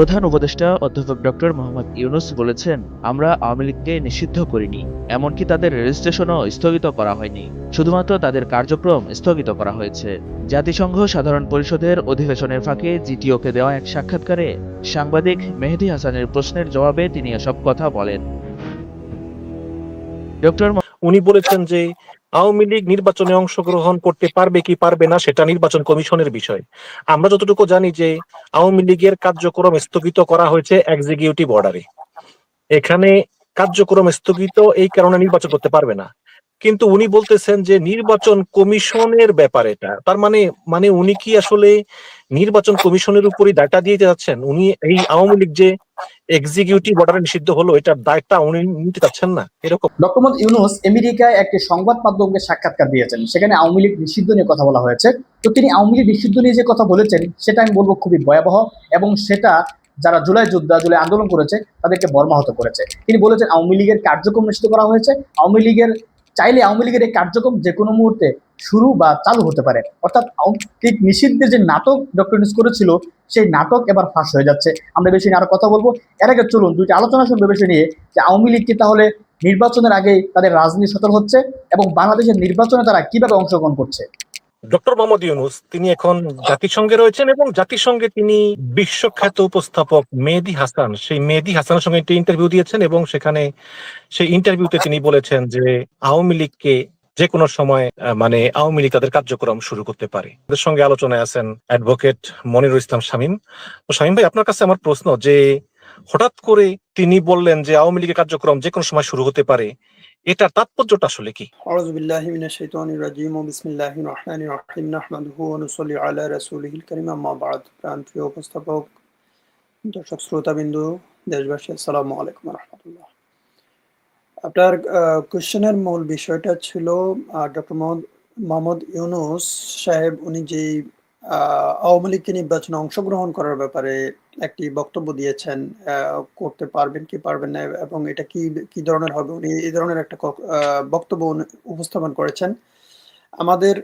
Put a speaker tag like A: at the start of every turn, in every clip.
A: প্রধান উপদেষ্টা অধ্যাপক ডক্টর মোহাম্মদ ইউনুস বলেছেন, আমরা আওয়ামী লীগকে নিষিদ্ধ করিনি, এমনকি তাদের রেজিস্ট্রেশনও স্থগিত করা হয়নি। শুধুমাত্র তাদের কার্যক্রম স্থগিত করা হয়েছে। জাতিসংঘ সাধারণ পরিষদের অধিবেশনের ফাঁকে জিটিওকে দেওয়া এক সাক্ষাৎকারে সাংবাদিক মেহেদী হাসানের প্রশ্নের জবাবে তিনি এসব কথা বলেন। ডক্টর
B: উনি বলেছেন যে আওয়ামী লীগ নির্বাচনে অংশগ্রহণ করতে পারবে কি পারবে না সেটা নির্বাচন কমিশনের বিষয়। আমরা যতটুকু জানি যে আওয়ামী লীগের কার্যক্রম স্থগিত করা হয়েছে এক্সিকিউটিভ অর্ডারে এখানে কার্যক্রম স্থগিত এই কারণে নির্বাচন করতে পারবে না। কিন্তু উনি বলতেছেন যে নির্বাচন কমিশনের ব্যাপার এটা। তার মানে মানে উনি কি আসলে নির্বাচন কমিশনের উপরই দায়টা দিয়ে যাচ্ছেন? উনি এই আওয়ামী লীগ যে এক্সিকিউটিভ অর্ডারে নিষিদ্ধ হলো, এটার দায়টা উনি নিতে চাচ্ছেন না, এরকম।
C: ডক্টর মোহাম্মদ ইউনুস আমেরিকায় একটি সংবাদ মাধ্যমকে সাক্ষাৎকার দিয়েছেন, সেখানে আওয়ামী লীগ নিষিদ্ধ নিয়ে কথা বলা হয়েছে। তো তিনি আওয়ামী লীগ নিষিদ্ধ নিয়ে যে কথা বলেছেন, সেটা আমি বলব খুবই ভয়াবহ, এবং সেটা যারা জুলাই যোদ্ধা, জুলাই আন্দোলন করেছে, তাদেরকে মর্মাহত করেছে। তিনি বলেছেন আওয়ামী লীগের কার্যক্রম নিষিদ্ধ করা হয়েছে। আওয়ামী লীগের, চাইলে আওয়ামী লীগের এই কার্যক্রম যে কোনো মুহূর্তে শুরু বা চালু হতে পারে। অর্থাৎ লীগ নিষিদ্ধের যে নাটক ডক্টর ইউনুস করেছিল, সেই নাটক এবার ফাঁস হয়ে যাচ্ছে। আমরা বেশি নিয়ে আরও কথা বলব। এর আগে চলুন দুইটা আলোচনা শুনব বিষয় নিয়ে, যে আওয়ামী লীগ কি তাহলে নির্বাচনের আগে তাদের রাজনীতি সচল হচ্ছে এবং বাংলাদেশের নির্বাচনে তারা কীভাবে অংশগ্রহণ করছে?
B: ডক্টর মোহাম্মদ ইউনুস, তিনি এখন জাতিসংঘে রয়েছেন এবং জাতিসংঘে তিনি বিশ্বখ্যাত উপস্থাপক মেহেদি হাসান। সেই মেহেদি হাসানের সঙ্গে একটি ইন্টারভিউ দিয়েছেন এবং সেখানে সেই ইন্টারভিউতে তিনি বলেছেন যে আওয়ামী লীগকে যে কোনো সময় মানে আওয়ামী লীগ তাদের কার্যক্রম শুরু করতে পারে। তাদের সঙ্গে আলোচনায় আছেন অ্যাডভোকেট মনিরুল ইসলাম শামীম। তো শামীম ভাই, আপনার কাছে আমার প্রশ্ন যে, হঠাৎ করে তিনি বললেন যে আওয়ামী লীগের কার্যক্রম যে কোনো সময় শুরু হতে পারে তাৎপর্যটা আসলে কি?
D: মিনাশ শাইতানির বিসমিল্লাহির রাহমানির রাহিম, নাহমাদুহু ওয়া আলা রাসূলিহিল কারীম, আম্মা বাদ। উপস্থাপক, দর্শক, শ্রোতাবিন্দু, দেশবাসী, আসসালামু আলাইকুম রাহমাতুল্লাহ। আপনার কোশ্চেনের মূল বিষয়টা ছিল ডক্টর মোহাম্মদ ইউনুস সাহেব, উনি যে আওয়ামী লীগকে নির্বাচনে অংশগ্রহণ করার ব্যাপারে একটি বক্তব্য দিয়েছেন করতে পারবেন কি পারবেন না এবং এটা কি কি ধরনের হবে, উনি এই ধরনের একটা বক্তব্য উপস্থাপন করেছেন। আমাদের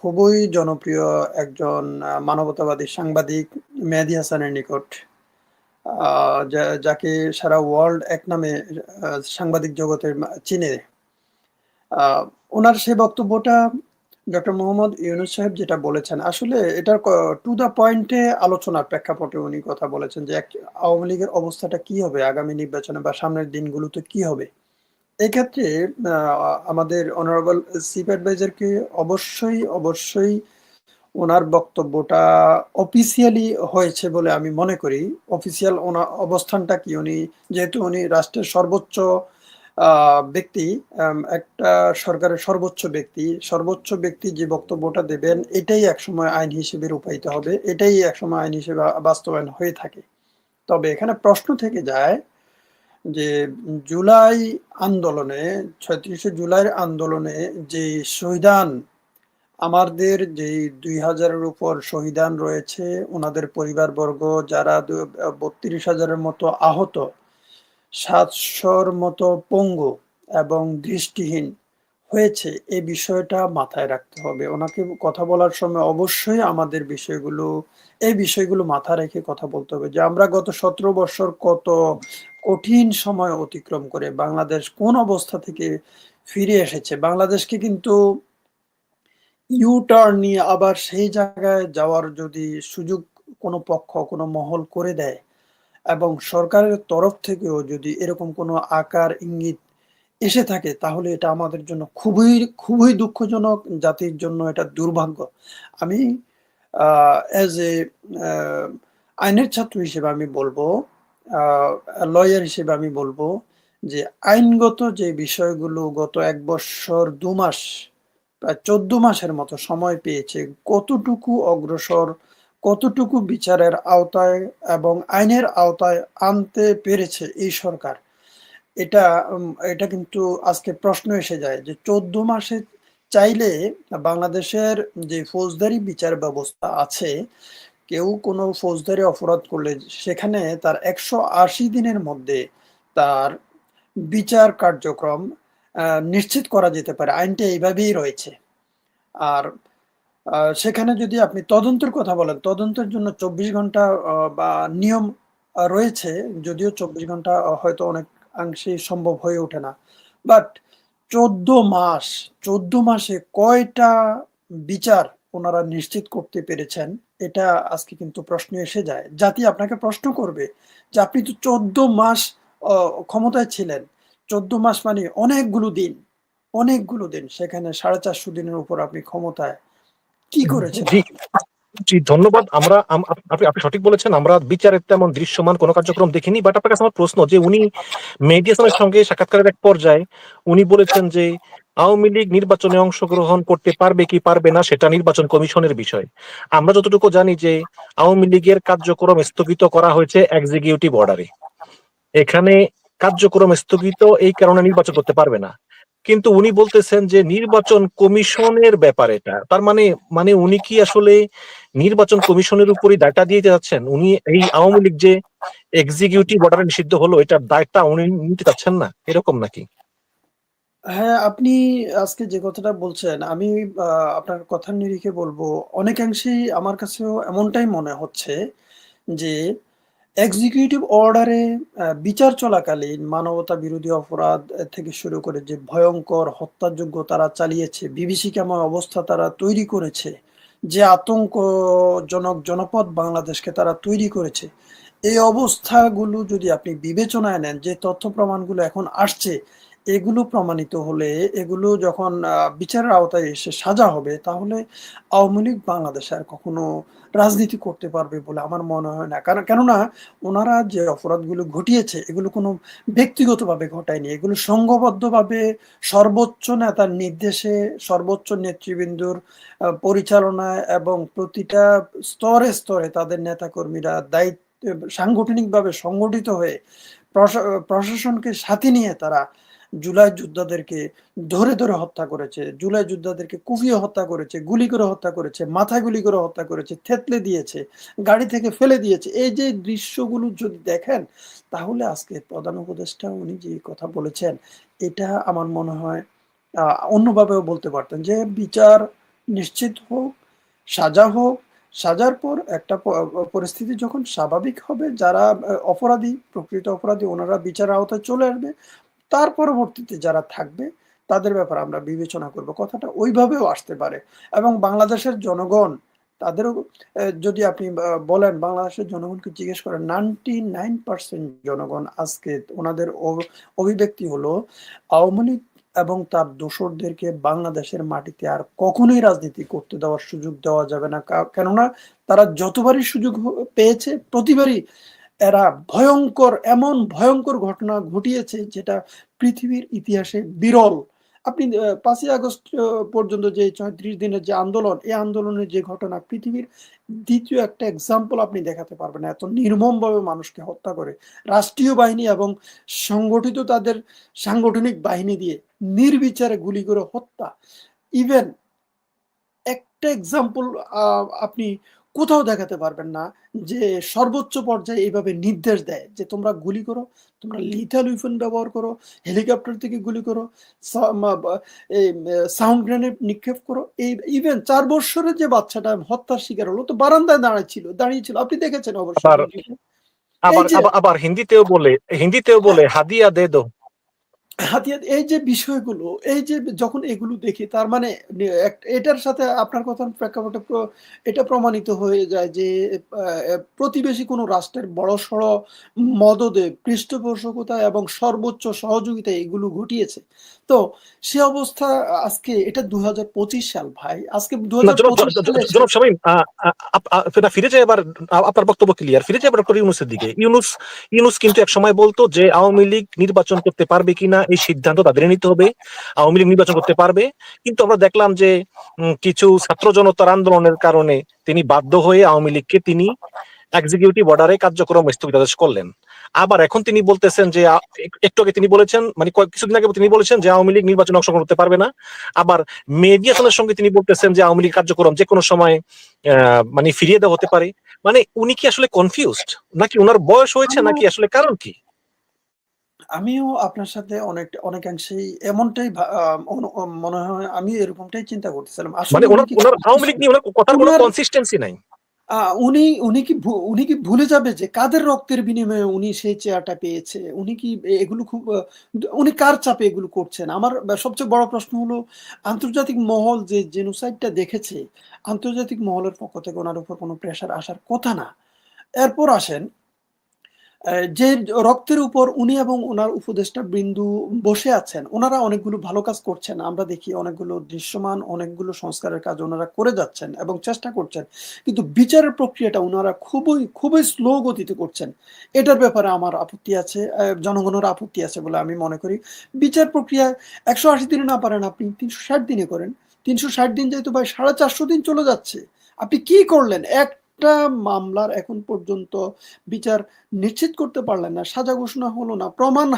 D: খুবই জনপ্রিয় একজন মানবতাবাদী সাংবাদিক মেহেদী হাসানের নিকট যাকে সারা ওয়ার্ল্ড এক নামে সাংবাদিক জগতের চিনে। ওনার সেই বক্তব্যটা ডক্টর মোহাম্মদ ইউনুস সাহেব যেটা বলেছেন, আসলে এটার টু দা পয়েন্টে আলোচনার প্রেক্ষাপটে উনি কথা বলেছেন যে আওয়ামী লীগের অবস্থাটা কি হবে আগামী নির্বাচনে বা সামনের দিনগুলোতে কি হবে। এক্ষেত্রে আমাদের অনারেবল চিফ অ্যাডভাইজারকে অবশ্যই অবশ্যই ওনার বক্তব্যটা অফিসিয়ালি হয়েছে বলে আমি মনে করি। অফিসিয়াল ওনার অবস্থানটা কি? উনি যেহেতু উনি রাষ্ট্রের সর্বোচ্চ ব্যক্তি একটা সরকারের সর্বোচ্চ ব্যক্তি সর্বোচ্চ ব্যক্তি যে বক্তব্যটা দেবেন, এটাই একসময় আইন হিসেবে রূপায়িত হবে, এটাই একসময় আইন হিসেবে বাস্তবায়ন হয়ে থাকে। তবে এখানে প্রশ্ন থেকে যায় যে জুলাই আন্দোলনে, ছয়ত্রিশে জুলাইয়ের আন্দোলনে যে শহীদান আমাদের যে দুই হাজারের উপর শহীদান রয়েছে, ওনাদের পরিবারবর্গ যারা বত্রিশ হাজারের মতো আহত, সাতশোর মতো পঙ্গু এবং দৃষ্টিহীন হয়েছে এই বিষয়টা মাথায় রাখতে হবে। ওনাকে কথা বলার সময় অবশ্যই আমাদের বিষয়গুলো, এই বিষয়গুলো মাথায় রেখে কথা বলতে হবে যে আমরা গত সতেরো বছর কত কঠিন সময় অতিক্রম করে বাংলাদেশ কোন অবস্থা থেকে ফিরে এসেছে। বাংলাদেশকে কিন্তু ইউ টার্ন নিয়ে আবার সেই জায়গায় যাওয়ার যদি সুযোগ কোনো পক্ষ, কোনো মহল করে দেয় এবং সরকারের তরফ থেকেও যদি এরকম কোনো আকার, ইঙ্গিত এসে থাকে, তাহলে এটা আমাদের জন্য খুবই খুবই দুঃখজনক, জাতির জন্য এটা দুর্ভাগ্য। আমি অ্যাজ এ আইনের ছাত্র হিসেবে আমি বলব লয়ার হিসেবে আমি বলব যে আইনগত যে বিষয়গুলো গত এক বছর, দু মাস প্রায় চোদ্দ মাসের মতো সময় পেয়েছে কতটুকু অগ্রসর, কতটুকু বিচারের আওতায় এবং আইনের আওতায় আনতে পেরেছে এই সরকার? এটা এটা কিন্তু আজকে প্রশ্ন এসে যায় যে চোদ্দ মাসে চাইলে বাংলাদেশের যে ফৌজদারি বিচার ব্যবস্থা আছে, কেউ কোনো ফৌজদারি অপরাধ করলে সেখানে তার একশো আশি দিনের মধ্যে তার বিচার কার্যক্রম নিশ্চিত করা যেতে পারে। আইনটা এইভাবেই রয়েছে। আর সেখানে যদি আপনি তদন্তের কথা বলেন, তদন্তের জন্য চব্বিশ ঘণ্টা বা নিয়ম রয়েছে। যদিও চব্বিশ ঘণ্টা হয়তো অনেক অংশেই সম্ভব হয়ে ওঠে না। বাট চোদ্দ মাস, চোদ্দ মাসে কয়টা বিচার ওনারা নিশ্চিত করতে পেরেছেন, এটা আজকে কিন্তু প্রশ্ন এসে যায়। জাতি আপনাকে প্রশ্ন করবে যে, আপনি তো চোদ্দ মাস ক্ষমতায় ছিলেন। চোদ্দ মাস মানে অনেকগুলো দিন অনেকগুলো দিন সেখানে সাড়ে চারশো দিনের উপর আপনি ক্ষমতায় কি করেছেন?
B: জি ধন্যবাদ। আমরা আপনি আপনি সঠিক বলেছেন আমরা বিচারের তেমন দৃশ্যমান কোনো কার্যক্রম দেখিনি বাট আপনার কাছে আমার প্রশ্ন যে উনি মেডিয়েশনের সঙ্গে সাক্ষাৎকারের এক পর্যায়ে উনি বলেছেন যে আওয়ামী লীগ নির্বাচনে অংশগ্রহণ করতে পারবে কি পারবে না সেটা নির্বাচন কমিশনের বিষয়। আমরা যতটুকু জানি যে আওয়ামী লীগের কার্যক্রম স্থগিত করা হয়েছে এক্সিকিউটিভ অর্ডারে এখানে কার্যক্রম স্থগিত, এই কারণে নির্বাচন করতে পারবে না। কিন্তু উনি বলতেছেন যে নির্বাচন কমিশনের ব্যাপার এটা। তার মানে মানে উনি কি আসলে নির্বাচন কমিশনের উপরই দায়টা দিয়ে যাচ্ছেন? উনি এই আওয়ামী লীগ যে এক্সিকিউটিভ অর্ডারে নিষিদ্ধ হলো, এটার দায়টা উনি নিতে চাচ্ছেন না? এরকম নাকি?
D: হ্যাঁ আপনি আজকে যে কথাটা বলছেন, আমি আপনার কথার নিরিখে বলব। অনেকাংশেই আমার কাছেও এমনটাই মনে হচ্ছে যে এক্সিকিউটিভ অর্ডারে বিচার চলাকালীন মানবতা বিরোধী অপরাধ থেকে শুরু করে যে ভয়ঙ্কর হত্যাযোগ্য তারা চালিয়েছে বিভীষিকাময় অবস্থা তারা তৈরি করেছে, যে আতঙ্কজনক জনপদ বাংলাদেশকে তারা তৈরি করেছে, এই অবস্থাগুলো যদি আপনি বিবেচনায় নেন যে তথ্য প্রমাণগুলো এখন আসছে এগুলো প্রমাণিত হলে এগুলো যখন বিচারের আওতায় এসে সাজা হবে, তাহলে আওয়ামী লীগ বাংলাদেশে আর কখনো রাজনীতি করতে পারবে বলে আমার মনে হয় না। কারণ, কেননা ওনারা যে অপরাধগুলো ঘটিয়েছে, এগুলো কোনো ব্যক্তিগতভাবে ঘটায়নি। এগুলো সংঘবদ্ধভাবে সর্বোচ্চ নেতার নির্দেশে সর্বোচ্চ নেতৃবৃন্দুর পরিচালনায় এবং প্রতিটা স্তরে স্তরে তাদের নেতাকর্মীরা দায়িত্ব, সাংগঠনিকভাবে সংগঠিত হয়ে প্রশা- প্রশাসনকে সাথে নিয়ে তারা জুলাই যোদ্ধাদেরকে ধরে ধরে হত্যা করেছে, জুলাই যোদ্ধাদেরকে কুপিয়ে হত্যা করেছে, গুলি করে হত্যা করেছে, মাথায় গুলি করে হত্যা করেছে, থেতলে দিয়েছে, গাড়ি থেকে ফেলে দিয়েছে। এই যে দৃশ্যগুলো যদি দেখেন, তাহলে আজকে প্রধান উপদেষ্টা উনি যে কথা বলেছেন, এটা আমার মনে হয় অন্যভাবেও বলতে পারতেন যে বিচার নিশ্চিত হোক, সাজা হোক, সাজার পর একটা পরিস্থিতি যখন স্বাভাবিক হবে, যারা অপরাধী, প্রকৃত অপরাধী, ওনারা বিচার আওতায় চলে আসবে তার পরবর্তীতে যারা থাকবে, তাদের ব্যাপারে আমরা বিবেচনা করব। কথাটা ওইভাবেও আসতে পারে। এবং বাংলাদেশের জনগণ, তাদেরও যদি আপনি বলেন বাংলাদেশের জনগণকে জিজ্ঞেস করেন নাইনটি নাইন পার্সেন্ট জনগণ আজকে ওনাদের অভিব্যক্তি হলো, আওয়ামী লীগ এবং তার দোসরদেরকে বাংলাদেশের মাটিতে আর কখনোই রাজনীতি করতে দেওয়ার সুযোগ দেওয়া যাবে না। কেননা তারা যতবারই সুযোগ পেয়েছে, প্রতিবারই এরা ভয়ঙ্কর, এমন ভয়ঙ্কর ঘটনা ঘটিয়েছে যেটা পৃথিবীর ইতিহাসে বিরল। আপনি পাঁচই আগস্ট পর্যন্ত যে ছয়ত্রিশ দিনের যে আন্দোলন, এই আন্দোলনের যে ঘটনা পৃথিবীর দ্বিতীয় একটা এক্সাম্পল আপনি দেখাতে পারবেন। এত নির্মমভাবে মানুষকে হত্যা করে, রাষ্ট্রীয় বাহিনী এবং সংগঠিত তাদের সাংগঠনিক বাহিনী দিয়ে নির্বিচারে গুলি করে হত্যা। ইভেন একটা এক্সাম্পল আপনি কোথাও দেখাতে পারবেন না যে সর্বোচ্চ পর্যায়ে এইভাবে নির্দেশ দেয় যে তোমরা গুলি করো তোমরা লিথাল উইপন ব্যবহার করো হেলিকপ্টার থেকে গুলি করো সাউন্ড গ্রেনেড নিক্ষেপ করো। এই ইভেন চার বছরের যে বাচ্চাটা হত্যার শিকার হলো তো বারান্দায় দাঁড়াচ্ছিল দাঁড়িয়েছিল। আপনি দেখেছেন অবশ্যই।
B: আবার- আবার আবার আবার হিন্দিতেও বলে হিন্দিতেও বলে হাদিয়া দে দো।
D: হাতিয়ার এই যে বিষয়গুলো এই যে যখন এগুলো দেখি তার মানে এটার সাথে আপনার কথার প্রেক্ষাপটে এটা প্রমাণিত হয়ে যায় যে প্রতিবেশী কোনো রাষ্ট্রের বড় সড় মদদে পৃষ্ঠপোষকতা এবং সর্বোচ্চ সহযোগিতা এগুলো ঘটিয়েছে। তো সে অবস্থা আজকে এটা দু হাজার পঁচিশ সাল ভাই আজকে দু
B: না, ফিরে যায় এবার আপনার বক্তব্য ক্লিয়ার ফিরে যায় ডক্টর ইউনুসের দিকে। ইউনুস ইউনুস কিন্তু এক সময় বলতো যে আওয়ামী লীগ নির্বাচন করতে পারবে কিনা এই সিদ্ধান্ত তাদের নিতে হবে। আওয়ামী লীগ নির্বাচন করতে পারবে। কিন্তু আমরা দেখলাম যে কিছু ছাত্র জনতার আন্দোলনের কারণে তিনি বাধ্য হয়ে আওয়ামী লীগকে তিনি এক্সিকিউটিভ অর্ডারে কার্যক্রম স্থগিতাদেশ করলেন। আবার এখন তিনি বলতেছেন যে একটু আগে তিনি বলেছেন মানে কিছুদিন আগে তিনি বলেছেন যে, আওয়ামী লীগ নির্বাচনে অংশগ্রহণ করতে পারবে না। আবার মেডিয়েশনের সঙ্গে তিনি বলতেছেন যে, আওয়ামী লীগ কার্যক্রম যে কোনো সময় মানে ফিরিয়ে দেওয়া হতে পারে। মানে উনি কি আসলে কনফিউজড নাকি ওনার বয়স হয়েছে? নাকি আসলে কারণ কি?
D: আমিও আপনার সাথে অনেক অনেকাংশেই এমনটাই ভা- আহ, অনু- মনে হয় আমি এরকমটাই চিন্তা করতেছিলাম। আসলে
B: মানে
D: উনি
B: ওনার
D: কি
B: ওনার আওয়ামী লীগ নিয়ে ওনার কথার কোনো
D: ওনার-
B: কনসিস্টেন্সি নাই।
D: আহ, উনি উনি কি ভু- উনি কি ভুলে যাবে যে কাদের রক্তের বিনিময়ে উনি সেই চেয়ারটা পেয়েছে? উনি কি এ- এগুলো খুব আহ, উনি কার চাপে এগুলো করছেন? আমার সবচেয়ে বড় প্রশ্ন হলো আন্তর্জাতিক মহল যে জেনোসাইডটা দেখেছে আন্তর্জাতিক মহলের পক্ষ থেকে ওনার উপর কোনো প্রেশার আসার কথা না। এরপর আসেন যে রক্তের উপর উনি এবং ওনার উপদেষ্টা বৃন্দু বসে আছেন, ওনারা অনেকগুলো ভালো কাজ করছেন। আমরা দেখি অনেকগুলো দৃশ্যমান, অনেকগুলো সংস্কারের কাজ ওনারা করে যাচ্ছেন এবং চেষ্টা করছেন। কিন্তু বিচারের প্রক্রিয়াটা ওনারা খুবই খুবই স্লো গতিতে করছেন। এটার ব্যাপারে আমার আপত্তি আছে জনগণের আপত্তি আছে বলে আমি মনে করি। বিচার প্রক্রিয়া একশো আশি দিনে না পারেন, আপনি তিনশো ষাট দিনে করেন। তিনশো ষাট দিন যেহেতু ভাই, সাড়ে চারশো দিন চলে যাচ্ছে। আপনি কি করলেন? একটা মামলার এখন পর্যন্ত বিচার নিশ্চিত করতে পারলেন না সাজা ঘোষণা হলো না প্রমাণ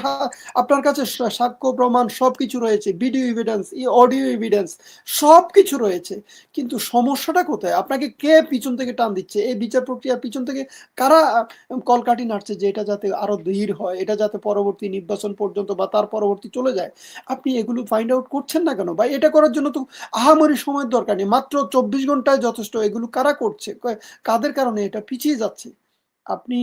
D: আপনার কাছে সাক্ষ্য প্রমাণ সবকিছু রয়েছে ভিডিও এভিডেন্স অডিও এভিডেন্স সবকিছু রয়েছে কিন্তু সমস্যাটা কোথায়? আপনাকে কে পিছন থেকে টান দিচ্ছে? এই বিচার প্রক্রিয়ার পিছন থেকে কারা আহ, কলকাঠি নাড়ছে যে এটা যাতে আরও ধীর হয় এটা যাতে পরবর্তী নির্বাচন পর্যন্ত বা তার পরবর্তী চলে যায়? আপনি এগুলো ফাইন্ড আউট করছেন না কেন? বা এটা করার জন্য তো আহামরি সময়ের দরকার নেই মাত্র চব্বিশ ঘন্টায় যথেষ্ট এগুলো কারা করছে? কাদের কারণে এটা পিছিয়ে যাচ্ছে। আপনি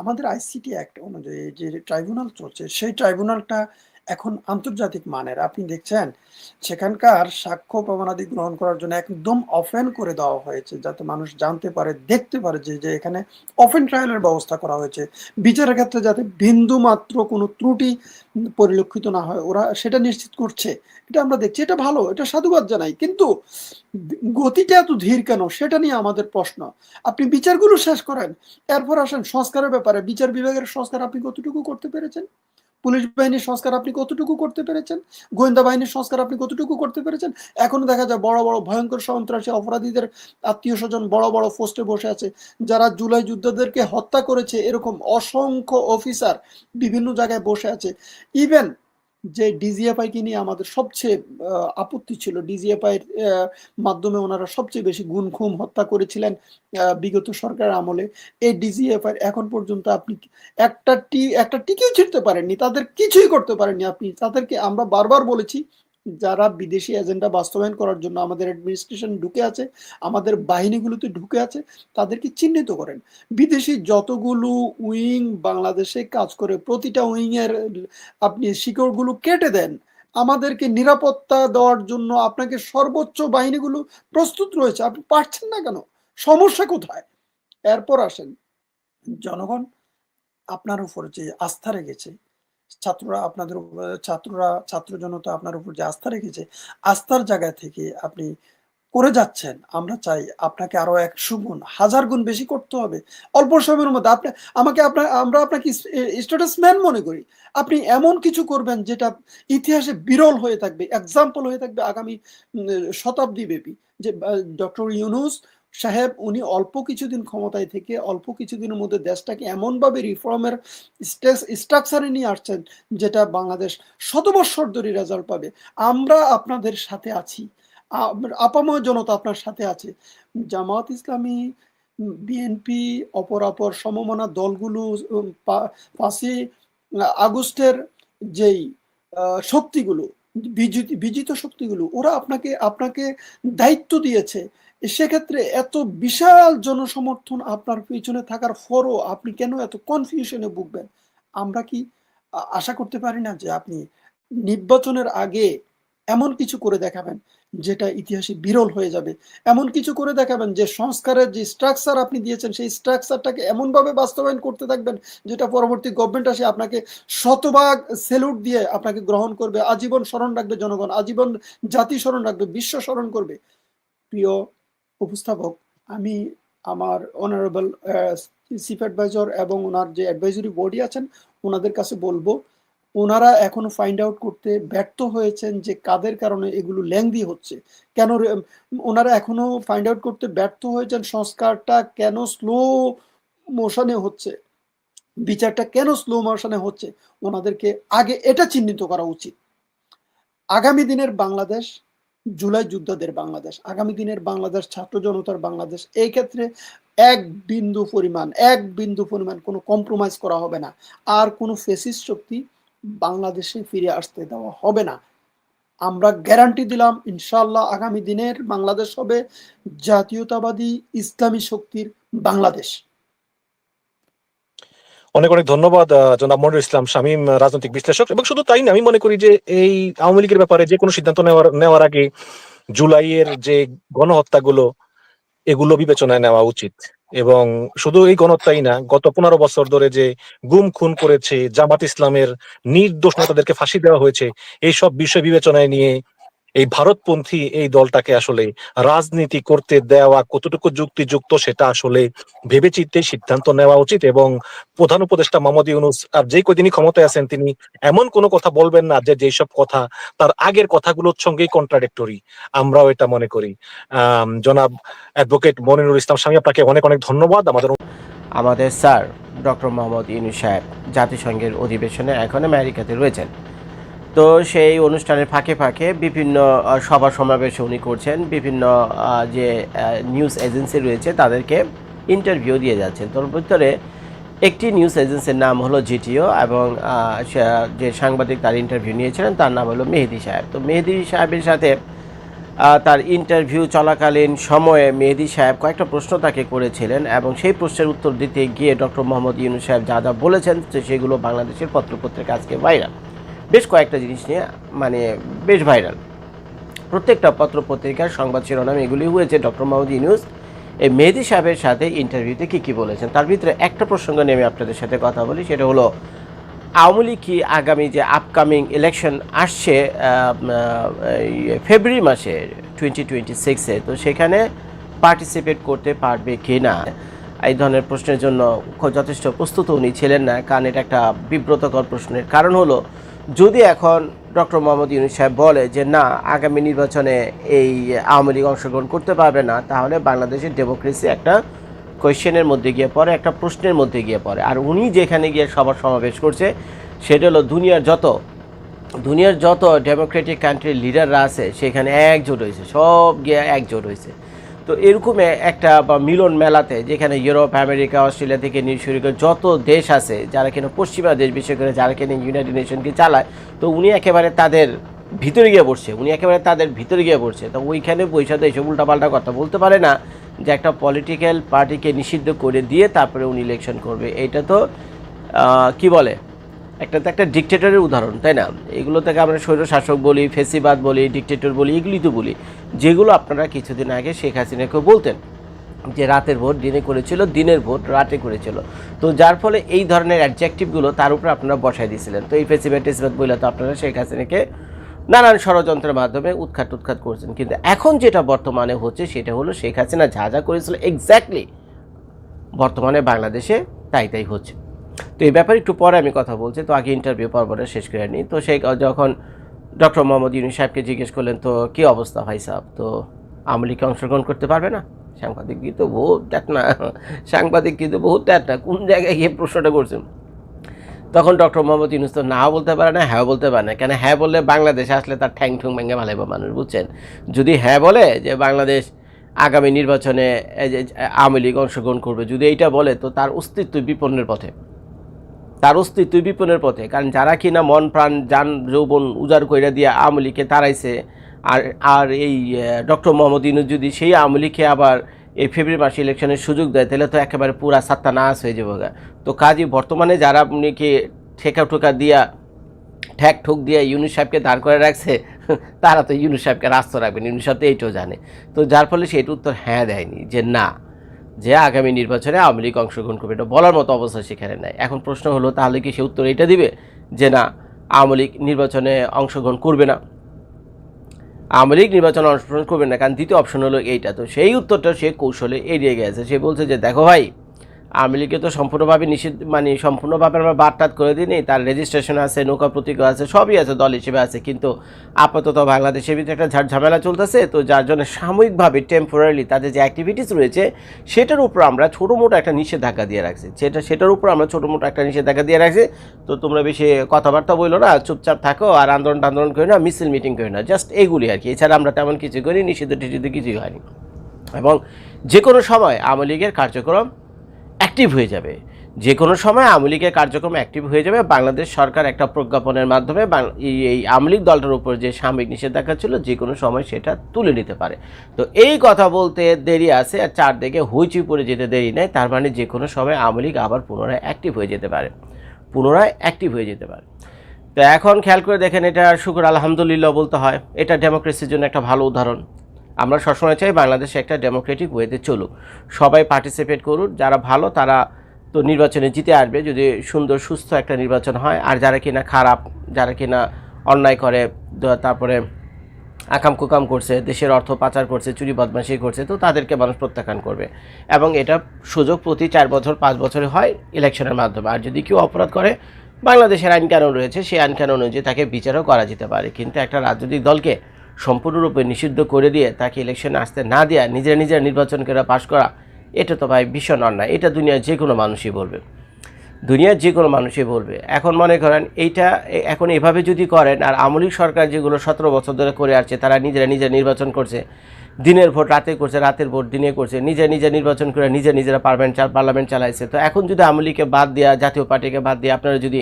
D: আমাদের আইসিটি অ্যাক্ট অনুযায়ী যে ট্রাইব্যুনাল চলছে, সেই ট্রাইব্যুনালটা এখন আন্তর্জাতিক মানের। আপনি দেখছেন, সেখানকার সাক্ষ্য প্রমাণাদি গ্রহণ করার জন্য একদম অফেন করে দেওয়া হয়েছে, যাতে মানুষ জানতে পারে, দেখতে পারে যে যে এখানে অফেন ট্রায়ালের ব্যবস্থা করা হয়েছে। বিচারের ক্ষেত্রে যাতে বিন্দু মাত্র কোনো ত্রুটি পরিলক্ষিত না হয়, ওরা সেটা নিশ্চিত করছে। এটা আমরা দেখছি, এটা ভালো, এটা সাধুবাদ জানাই। কিন্তু গতিটা এত ধীর কেন, সেটা নিয়ে আমাদের প্রশ্ন। আপনি বিচারগুলো শেষ করেন, এরপর আসেন সংস্কারের ব্যাপারে। বিচার বিভাগের সংস্কার আপনি কতটুকু করতে পেরেছেন? পুলিশ বাহিনীর সংস্কার আপনি কতটুকু করতে পেরেছেন? গোয়েন্দা বাহিনীর সংস্কার আপনি কতটুকু করতে পেরেছেন? এখনও দেখা যায় বড় বড় ভয়ঙ্কর সন্ত্রাসী অপরাধীদের আত্মীয় স্বজন বড় বড় পোস্টে বসে আছে। যারা জুলাই যুদ্ধদেরকে হত্যা করেছে এরকম অসংখ্য অফিসার বিভিন্ন জায়গায় বসে আছে। ইভেন যে ডিজিএফআই কে নিয়ে আমাদের সবচেয়ে আপত্তি ছিল ডিজিএফআই এর মাধ্যমে ওনারা সবচেয়ে বেশি গুম খুম হত্যা করেছিলেন বিগত সরকার আমলে। এই ডিজিএফআই এখন পর্যন্ত আপনি একটা টি, একটা টিকিও ছিঁড়তে পারেননি, তাদের কিছুই করতে পারেননি আপনি। তাদেরকে আমরা বারবার বলেছি যারা বিদেশি এজেন্ডা বাস্তবায়ন করার জন্য আমাদের অ্যাডমিনিস্ট্রেশন ঢুকে আছে, আমাদের বাহিনীগুলোতে ঢুকে আছে, তাদেরকে চিহ্নিত করেন। বিদেশি যতগুলো উইং বাংলাদেশে কাজ করে, প্রতিটা উইং এর আপনি শিকড়গুলো কেটে দেন। আমাদেরকে নিরাপত্তা দেওয়ার জন্য আপনাকে সর্বোচ্চ বাহিনীগুলো প্রস্তুত রয়েছে। আপনি পারছেন না কেন? সমস্যা কোথায়? এরপর আসেন। জনগণ আপনার উপর যে আস্থা রেখেছে ছাত্ররা আপনাদের ছাত্ররা ছাত্র জনতা আপনার উপর যে আস্থা রেখেছে, আস্থার জায়গা থেকে আপনি করে যাচ্ছেন। আমরা চাই আপনাকে আরও একশো গুণ, হাজার গুণ বেশি করতে হবে। অল্প সময়ের মধ্যে আপনি, আমাকে আপনার আমরা আপনাকে স্ট্যাটাস ম্যান মনে করি। আপনি এমন কিছু করবেন যেটা ইতিহাসে বিরল হয়ে থাকবে এক্সাম্পল হয়ে থাকবে আগামী শতাব্দী ব্যাপী। যে ডক্টর ইউনুস সাহেব উনি অল্প কিছুদিন ক্ষমতায় থেকে অল্প কিছুদিনের মধ্যে দেশটাকে এমনভাবে রিফর্মের স্ট্রাকচারে নিয়ে আসছেন যেটা বাংলাদেশ শতবর্ষর ধরে রেজাল্ট পাবে। আমরা আপনাদের সাথে আছি। আপাময় জনতা আপনার সাথে আছে। জামাত ইসলামী বিএনপি অপর অপর সমমনা দলগুলো উম, পা- পাঁচই আগস্টের যেই শক্তিগুলো বিজিত শক্তিগুলো, ওরা আপনাকে আপনাকে দায়িত্ব দিয়েছে। সেক্ষেত্রে এত বিশাল জনসমর্থন আপনার পিছনে থাকার পরও আপনি কেন এত কনফিউশনে ভুগবেন? আমরা কি আশা করতে পারি না যে আপনি নির্বাচনের আগে এমন কিছু করে দেখাবেন যেটা ইতিহাসে বিরল হয়ে যাবে। এমন কিছু করে দেখাবেন যে সংস্কারের যে স্ট্রাকচার আপনি দিয়েছেন, সেই স্ট্রাকচারটাকে এমনভাবে বাস্তবায়ন করতে থাকবেন যেটা পরবর্তী গভর্নমেন্ট আসে আপনাকে শতভাগ সেলুট দিয়ে আপনাকে গ্রহণ করবে। আজীবন স্মরণ রাখবে জনগণ, আজীবন জাতি স্মরণ রাখবে, বিশ্ব স্মরণ করবে। প্রিয় উপস্থাপক, আমি আমার অনারেবল চিফ অ্যাডভাইজার এবং ওনার যে অ্যাডভাইজরি বডি আছেন, ওনাদের কাছে বলব ওনারা এখনও ফাইন্ড আউট করতে ব্যর্থ হয়েছেন যে কাদের কারণে এগুলো ল্যাংদি হচ্ছে। কেন ওনারা এখনও ফাইন্ড আউট করতে ব্যর্থ হয়েছেন, সংস্কারটা কেন স্লো মোশনে হচ্ছে? বিচারটা কেন স্লো মোশনে হচ্ছে? ওনাদেরকে আগে এটা চিহ্নিত করা উচিত। আগামী দিনের বাংলাদেশ, জুলাই যুদ্ধদের বাংলাদেশ, আগামী দিনের বাংলাদেশ, ছাত্র জনতার বাংলাদেশ, এই ক্ষেত্রে এক বিন্দু পরিমাণ, এক বিন্দু পরিমাণ কোনো কম্প্রোমাইজ করা হবে না। আর কোনো ফেসিস শক্তি বাংলাদেশে ফিরে আসতে দেওয়া হবে না। আমরা গ্যারান্টি দিলাম, ইনশাআল্লাহ আগামী দিনের বাংলাদেশ হবে জাতীয়তাবাদী ইসলামী শক্তির বাংলাদেশ।
B: অনেক অনেক ধন্যবাদ জনাব মনিরুল ইসলাম শামীম রাজনৈতিক বিশ্লেষক। এবং শুধু তাই না, আমি মনে করি যে এই আওয়ামী লীগের ব্যাপারে যে কোনো সিদ্ধান্ত নেওয়ার নেওয়ার আগে জুলাইয়ের যে গণহত্যাগুলো, এগুলো বিবেচনায় নেওয়া উচিত। এবং শুধু এই গণহত্যাই না, গত পনেরো বছর ধরে যে গুম, খুন করেছে জামাত ইসলামের নির্দোষ নেতাদেরকে ফাঁসি দেওয়া হয়েছে এই সব বিষয় বিবেচনায় নিয়ে এই ভারতপন্থী এই দলটাকে আসলে রাজনীতি করতে দেওয়া, কতটুকু যুক্তিযুক্ত সেটা আসলে ভেবেচিন্তে সিদ্ধান্ত নেওয়া উচিত এবং প্রধান উপদেষ্টা মোহাম্মদ ইউনুস আর যে কদিনই ক্ষমতায় আছেন তিনি এমন কোনো কথা বলবেন না যে যেসব কথা তার আগের কথাগুলোর সঙ্গেই কন্ট্রাডিক্টরি আমরাও এটা মনে করি। জনাব অ্যাডভোকেট মনিরুল ইসলাম স্বামী, আপনাকে অনেক অনেক ধন্যবাদ। আমাদের
E: আমাদের স্যার, ডক্টর মোহাম্মদ ইনু সাহেব জাতিসংঘের অধিবেশনে এখন আমেরিকাতে রয়েছেন। তো সেই অনুষ্ঠানের ফাঁকে ফাঁকে বিভিন্ন সভা সমাবেশে উনি করছেন, বিভিন্ন যে নিউজ এজেন্সি রয়েছে তাদেরকে ইন্টারভিউ দিয়ে যাচ্ছেন। তোর ভিতরে একটি নিউজ এজেন্সির নাম হলো জিটিও এবং যে সাংবাদিক তার ইন্টারভিউ নিয়েছিলেন তার নাম হলো মেহেদি সাহেব। তো মেহেদি সাহেবের সাথে তার ইন্টারভিউ চলাকালীন সময়ে মেহেদি সাহেব কয়েকটা প্রশ্ন তাকে করেছিলেন এবং সেই প্রশ্নের উত্তর দিতে গিয়ে ডক্টর মোহাম্মদ ইউনুস সাহেব যা যা বলেছেন সেগুলো বাংলাদেশের পত্রপত্রিকা আজকে ভাইরাল। বেশ কয়েকটা জিনিস নিয়ে মানে বেশ ভাইরাল। প্রত্যেকটা পত্রপত্রিকার সংবাদ শিরোনাম এগুলি হয়েছে ডক্টর মোহাম্মদ ইউনুস। এই মেহেদি সাহেবের সাথে ইন্টারভিউতে কী কী বলেছেন? তার ভিতরে একটা প্রসঙ্গ নিয়ে আমি আপনাদের সাথে কথা বলি, সেটা হলো আওয়ামী লীগ কি আগামী যে আপকামিং ইলেকশন আসছে ফেব্রুয়ারি মাসে টোয়েন্টি টোয়েন্টি সিক্সে তো সেখানে পার্টিসিপেট করতে পারবে কি না এই ধরনের প্রশ্নের জন্য যথেষ্ট প্রস্তুত উনি ছিলেন না, কারণ এটা একটা বিব্রতকর প্রশ্নের কারণ হলো যদি এখন ডক্টর মোহাম্মদ ইউনুস সাহেব বলে যে, না, আগামী নির্বাচনে এই আওয়ামী লীগ অংশগ্রহণ করতে পারবে না, তাহলে বাংলাদেশের ডেমোক্রেসি একটা কোয়েশ্চেনের মধ্যে গিয়ে পড়ে, একটা প্রশ্নের মধ্যে গিয়ে পড়ে। আর উনি যেখানে গিয়ে সবার সমাবেশ করছে, সেটা হলো দুনিয়ার যত দুনিয়ার যত ডেমোক্রেটিক কান্ট্রির লিডাররা আছে, সেখানে একজোট হয়েছে, সব গিয়ে একজোট হয়েছে। তো এরকম একটা বা মিলন মেলাতে যেখানে ইউরোপ, আমেরিকা, অস্ট্রেলিয়া থেকে করে যত দেশ আছে, যারা কিনা পশ্চিমা দেশ, বিশেষ করে যারা কিনা ইউনাইটেড নেশনকে চালায়, তো উনি একেবারে তাদের ভিতরে গিয়ে পড়ছে, উনি একেবারে তাদের ভিতরে গিয়ে পড়ছে। তো ওইখানে বৈশাতে এইসব উল্টাপাল্টা কথা বলতে পারে না যে একটা পলিটিক্যাল পার্টিকে নিষিদ্ধ করে দিয়ে তারপরে উনি ইলেকশন করবে। এটা তো কি বলে? একটা তো একটা ডিকটেটরের উদাহরণ, তাই না? এগুলো থেকে আমরা স্বৈর শাসক বলি, ফেসিবাদ বলি ডিকটেটর বলি এগুলি তো বলি। যেগুলো আপনারা কিছুদিন আগে শেখ হাসিনাকে বলতেন যে রাতের ভোট দিনে করেছিল, দিনের ভোট রাতে করেছিল। তো যার ফলে এই ধরনের অ্যাডজেক্টিভগুলো তার উপরে আপনারা বসাই দিয়েছিলেন। তো এই ফেসিবাদ, টেসিবাদ তো আপনারা শেখ হাসিনাকে নানান ষড়যন্ত্রের মাধ্যমে উৎখাত উৎখাত করছেন। কিন্তু এখন যেটা বর্তমানে হচ্ছে, সেটা হলো শেখ হাসিনা যা যা করেছিল এক্স্যাক্টলি বর্তমানে বাংলাদেশে তাই তাই হচ্ছে। তো এই ব্যাপারে একটু পরে আমি কথা বলছি, তো আগে ইন্টারভিউ পর্বটা শেষ করে নিই। তো সেই যখন ডক্টর মোহাম্মদ ইউনি সাহেবকে জিজ্ঞেস করলেন, তো কী অবস্থা ভাই সাহেব? তো আওয়ামী লীগকে অংশগ্রহণ করতে পারবে না? সাংবাদিক কিন্তু বহুত দেখ না, সাংবাদিক কিন্তু বহুত দেখ না, কোন জায়গায় গিয়ে প্রশ্নটা করছেন তখন ডক্টর মোহাম্মদ ইউনুস তো নাও বলতে পারে না হ্যাঁ বলতে পারে না। কেন হ্যাঁ বললে বাংলাদেশে আসলে তার ঠ্যাং ঠুং ভেঙে ভালাইব মানুষ, বুঝছেন? যদি হ্যাঁ বলে যে বাংলাদেশ আগামী নির্বাচনে আওয়ামী লীগ অংশগ্রহণ করবে, যদি এইটা বলে, তো তার অস্তিত্ব বিপন্নের পথে। তার অস্তিত্ব বিপনের পথে। কারণ যারা কিনা মন, প্রাণ, যান, যৌবন উজাড় কইরা দিয়ে আওয়ামী লীগকে তাড়াইছে, আর আর এই ডক্টর মোহাম্মদ ইনুজ যদি সেই আওয়ামী লীগকে আবার এই ফেব্রুয়ারি মাসে ইলেকশনের সুযোগ দেয়, তাহলে তো একেবারে পুরা সাত্তা নাশ হয়ে যাবে। তো কাজী বর্তমানে যারা আপনিকে ঠেকা ঠোকা দিয়া ঠ্যাক ঠুক দিয়ে ইউনুস সাহেবকে দাঁড় করে রাখছে, তারা তো ইউনুস সাহেবকে রাস্তা রাখবেন, ইউনুস সাহেব তো এইটাও জানে। তো যার ফলে সেটা উত্তর হ্যাঁ দেয়নি যে না। যে আগামী নির্বাচনে আওয়ামী লীগ অংশগ্রহণ করবে, এটা বলার মতো অবস্থা সেখানে নেয় এখন প্রশ্ন হলো, তাহলে কি সে উত্তর এটা দিবে? যে না, আওয়ামী লীগ নির্বাচনে অংশগ্রহণ করবে না। আওয়ামী লীগ নির্বাচনে অংশগ্রহণ করবে না, কারণ দ্বিতীয় অপশন হলো এইটা। তো সেই উত্তরটা সে কৌশলে এড়িয়ে গেছে। সে বলছে যে, দেখো ভাই আওয়ামী লীগকে তো সম্পূর্ণভাবে নিষিদ্ধ মানে সম্পূর্ণভাবে আমরা বারটাত করে দিই তার রেজিস্ট্রেশন আছে, নৌকা প্রতীক আছে, সবই আছে, দল হিসেবে আছে। কিন্তু আপাতত বাংলাদেশের ভিতরে একটা ঝামেলা চলতেছে। তো যার জন্য সাময়িকভাবে টেম্পোরারি তাদের যে অ্যাক্টিভিটিস রয়েছে, সেটার উপর আমরা ছোটো মোটো একটা নিষেধাজ্ঞা দিয়ে রাখছি। সেটা, সেটার উপর আমরা ছোটো মোটো একটা নিষেধাজ্ঞা দিয়ে রাখছি। তো তোমরা বেশি কথাবার্তা বলল না, চুপচাপ থাকো আর আন্দোলন টান্দোলন করি না, মিছিল মিটিং করি না জাস্ট এইগুলি আর কি। এছাড়া আমরা তেমন কিছু করি নিষিদ্ধ টিষিদ্ধ কিছুই হয়নি। এবং যে কোনো সময় আওয়ামী লীগের কার্যক্রম অ্যাক্টিভ হয়ে যাবে। যে কোনো সময় আওয়ামী লীগের কার্যক্রম অ্যাক্টিভ হয়ে যাবে। বাংলাদেশ সরকার একটা প্রজ্ঞাপনের মাধ্যমে এই আওয়ামী লীগ দলটার উপর যে সাময়িক নিষেধাজ্ঞা ছিল যে কোনো সময় সেটা তুলে নিতে পারে। তো এই কথা বলতে দেরি আছে আর চারদিকে হুইচি পড়ে যেতে দেরি নেই। তার মানে যে কোনো সময় আওয়ামী লীগ আবার পুনরায় অ্যাক্টিভ হয়ে যেতে পারে। পুনরায় অ্যাক্টিভ হয়ে যেতে পারে। তো এখন খেয়াল করে দেখেন এটা শুকুর আলহামদুলিল্লাহ বলতে হয়। এটা ডেমোক্রেসির জন্য একটা ভালো উদাহরণ। আমরা সবসময় চাই বাংলাদেশে একটা ডেমোক্রেটিক ওয়েতে চলুক। সবাই পার্টিসিপেট করুন, যারা ভালো তারা তো নির্বাচনে জিতে আসবে। যদি সুন্দর, সুস্থ একটা নির্বাচন হয়, আর যারা কিনা খারাপ, যারা কিনা অন্যায় করে তারপরে আকাম কুকাম করছে, দেশের অর্থ পাচার করছে, চুরি বদমাশি করছে, তো তাদেরকে মানুষ প্রত্যাখ্যান করবে। এবং এটা সুযোগ প্রতি চার বছর, পাঁচ বছরে হয় ইলেকশনের মাধ্যমে। আর যদি কেউ অপরাধ করে, বাংলাদেশের আইন কানুন রয়েছে, সেই আইন কানুন অনুযায়ী তাকে বিচারও করা যেতে পারে। কিন্তু একটা রাজনৈতিক দলকে সম্পূর্ণরূপে নিষিদ্ধ করে দিয়ে তাকে ইলেকশনে আসতে না দেওয়া নিজেরা নিজের নির্বাচন করে পাশ করা, এটা তো ভাই ভীষণ অন্যায়। এটা দুনিয়ার যে কোনো মানুষই বলবে। দুনিয়ার যে কোনো মানুষই বলবে। এখন মনে করেন এইটা এখন এভাবে যদি করেন, আর আমলিক সরকার যেগুলো সতেরো বছর ধরে করে আসছে, তারা নিজেরা নিজেরা নির্বাচন করছে দিনের ভোট, রাতে করছে, রাতের ভোট, দিনে করছে, নিজে নিজে নির্বাচন করে নিজে নিজেরা পার্লামেন্ট পার্লামেন্ট চালাইছে। তো এখন যদি আমলিকে বাদ দেওয়া জাতীয় পার্টিকে বাদ দিয়ে, আপনারা যদি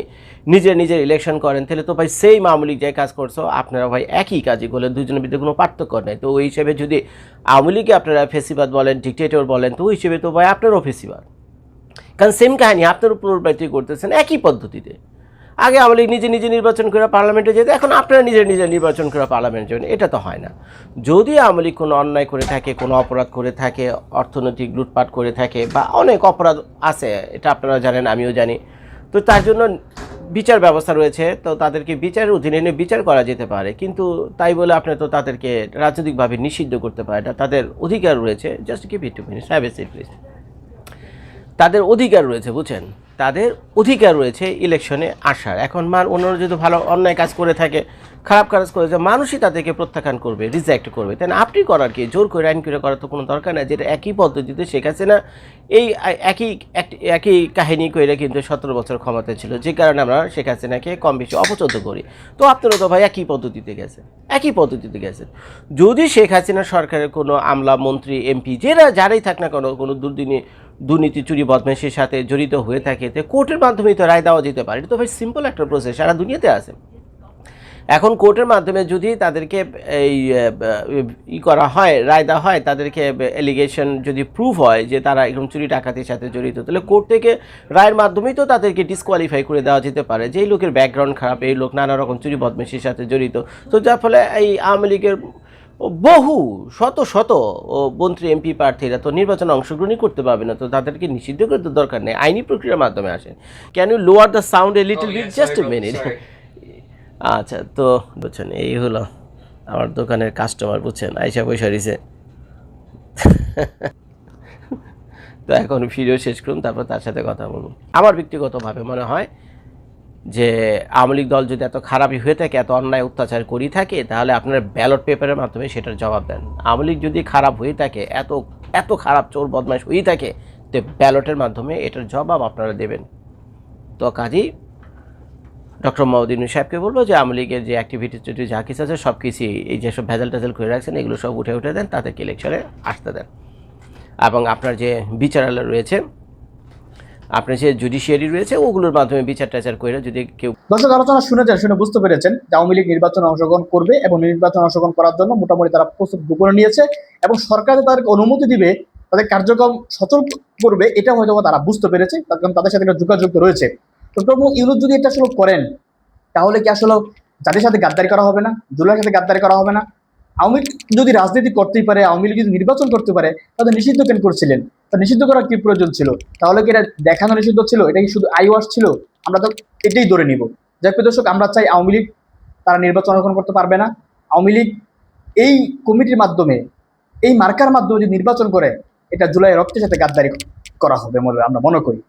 E: নিজে নিজের ইলেকশন করেন, তাহলে তো ভাই সেই আমলিক যে কাজ করছ, আপনারা ভাই একই কাজই করলেন দুজনের ভিতরে কোনো পার্থক্য নেই। তো ওই হিসেবে যদি আমলিকে আপনারা ফেসিবাদ বলেন ডিকটেটর বলেন, তো ওই হিসেবে তো ভাই আপনারও ফেসিবাদ। কারণ সেম কাহিনী আপনার পুনর্ব্যক্তি করতেছেন একই পদ্ধতিতে। আগে আমলি নিজে নিজে নির্বাচন করে পার্লামেন্টে যেতে, এখন আপনারা নিজে নিজে নির্বাচন করে পার্লামেন্টে যাবেন, এটা তো হয় না। যদি আমলি কোনো অন্যায় করে থাকে, কোনো অপরাধ করে থাকে, অর্থনৈতিক লুটপাট করে থাকে, বা অনেক অপরাধ আছে, এটা আপনারা জানেন, আমিও জানি, তো তার জন্য বিচার ব্যবস্থা রয়েছে, তো তাদেরকে বিচারের অধীনে এনে বিচার করা যেতে পারে, কিন্তু তাই বলে আপনি তো তাদেরকে রাজনৈতিকভাবে নিষিদ্ধ করতে পারে এটা তাদের অধিকার রয়েছে just give it to sit please তাদের অধিকার রয়েছে, বুঝছেন? তাদের অধিকার রয়েছে ইলেকশনে আসার। এখন মান অন্যরা যদি ভালো অন্যায় কাজ করে থাকে, খারাপ কাজ করে করেছে মানুষই তাদেরকে প্রত্যাখ্যান করবে রিজেক্ট করবে। তাই না? আপনি করার কি? জোর করে আইন করে করার তো কোনো দরকার নেই, যেটা একই পদ্ধতিতে শেখ হাসিনা এই একই এক- একই কাহিনী করে কিন্তু সতেরো বছর ক্ষমতায় ছিল। যে কারণে আমরা শেখ হাসিনাকে কম বেশি অপছন্দ করি। তো আপনারা তো ভাই একই পদ্ধতিতে গেছেন, একই পদ্ধতিতে গেছেন। যদি শেখ হাসিনা সরকারের কোনো আমলা, মন্ত্রী, এমপি, যারা, যারাই থাক না কোনো কোনো দুর্দিনী দুর্নীতি, চুরি, বদমাইশের সাথে জড়িত হয়ে থাকে, তো কোর্টের মাধ্যমে তো রায় দেওয়া যেতে পারে। এটা তো ভাই সিম্পল একটা প্রসেস সারা দুনিয়াতে আছে। এখন কোর্টের মাধ্যমে যদি তাদেরকে এই ই করা হয়, রায় দেওয়া হয়, তাদেরকে এলিগেশন যদি প্রুফ হয় যে তারা এরকম চুরি, ডাকাতির সাথে জড়িত, তাহলে কোর্ট থেকে রায়ের মাধ্যমেই তো তাদেরকে ডিসকোয়ালিফাই করে দেওয়া যেতে পারে যে এই লোকের ব্যাকগ্রাউন্ড খারাপ, এই লোক নানা রকম চুরি, বদমাইশির সাথে জড়িত। তো যার ফলে এই আওয়ামী লীগের বহু শত শত ও মন্ত্রী এমপি প্রার্থীরা তো নির্বাচনে অংশগ্রহণই করতে পারবে না তো তাদেরকে নিষিদ্ধ করতে দরকার নেই আইনি প্রক্রিয়ার মাধ্যমে আসে। Can you lower the sound a little bit just minute আচ্ছা তো বুঝছেন এই হলো আমার দোকানের কাস্টমার বুঝছেন আইসা পয়সা দিছে তো এখন ভিডিও শেষ করুন তারপর তার সাথে কথা বলুন। আমার ব্যক্তিগতভাবে মনে হয় যে আওয়ামী লীগ দল যদি এত খারাপই হয়ে থাকে, এত অন্যায় অত্যাচার করি থাকে, তাহলে আপনার ব্যালট পেপারের মাধ্যমে সেটার জবাব দেন। আওয়ামী লীগ যদি খারাপ হয়ে থাকে, এত এত খারাপ চোর বদমাশ হয়ে থাকে, তো ব্যালটের মাধ্যমে এটার জবাব আপনারা দেবেন। তো কাজেই ডক্টর মহদিন সাহেবকে বলব যে আওয়ামী লীগের যে অ্যাক্টিভিটিস যদি যা কিছু আছে, সব কিছুই এই যেসব ভেজাল টেজাল করে রাখছেন, এগুলো সব উঠে উঠে দেন, তাদেরকে ইলেকশনে আসতে দেন। এবং আপনার যে বিচারালয় রয়েছে আপনার যে জুডিশিয়ারি রয়েছে, ওগুলোর মাধ্যমে বিচার টাচার করে যদি কেউ
C: দর্শক, আলোচনা শুনেছেন শুনে বুঝতে পেরেছেন যে আওয়ামী লীগ নির্বাচনে অংশগ্রহণ করবে এবং নির্বাচনে অংশগ্রহণ করার জন্য মোটামুটি তারা প্রস্তুত করে নিয়েছে এবং সরকার তাদেরকে অনুমতি দিবে, তাদের কার্যক্রম সচল করবে, এটা হয়তো তারা বুঝতে পেরেছে কারণ তাদের সাথে একটা যোগাযোগ রয়েছে। তো প্রভু, ইউনুস যদি এটা আসলে করেন, তাহলে কি আসলে যাদের সাথে গাদ্দারি করা হবে না? জুলাইয়ের সাথে গাদ্দারি করা হবে না? আওয়ামী যদি রাজনীতি করতেই পারে আওয়ামী লীগ যদি নির্বাচন করতে পারে তাহলে নিষিদ্ধ কেন করছিলেন? তা নিষিদ্ধ করার কি প্রয়োজন ছিল? তাহলে কি এটা দেখানো নিষিদ্ধ ছিল? এটা কি শুধু আই ওয়াশ ছিল? আমরা তো এটাই ধরে নিব। যাই হোক, দর্শক আমরা চাই আওয়ামী লীগ তারা নির্বাচন অংশগ্রহণ করতে পারবে না। আওয়ামী লীগ এই কমিটির মাধ্যমে এই মার্কার মাধ্যমে যদি নির্বাচন করে এটা জুলাই রক্তের সাথে গাদ্দারি করা হবে বলে আমরা মনে করি।